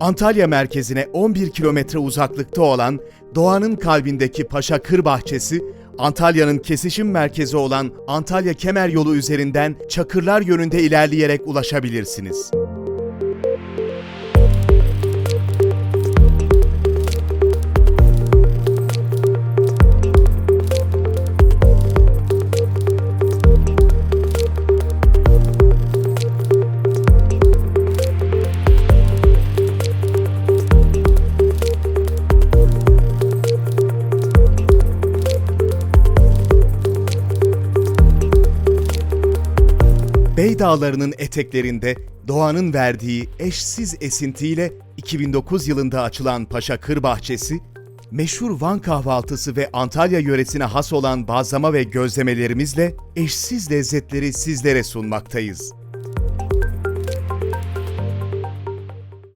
Antalya merkezine 11 kilometre uzaklıkta olan doğanın kalbindeki Paşa Kır Bahçesi, Antalya'nın kesişim merkezi olan Antalya Kemer Yolu üzerinden Çakırlar yönünde ilerleyerek ulaşabilirsiniz. Bey Dağları'nın eteklerinde doğanın verdiği eşsiz esintiyle 2009 yılında açılan Paşa Kır Bahçesi, meşhur Van kahvaltısı ve Antalya yöresine has olan bazlama ve gözlemelerimizle eşsiz lezzetleri sizlere sunmaktayız.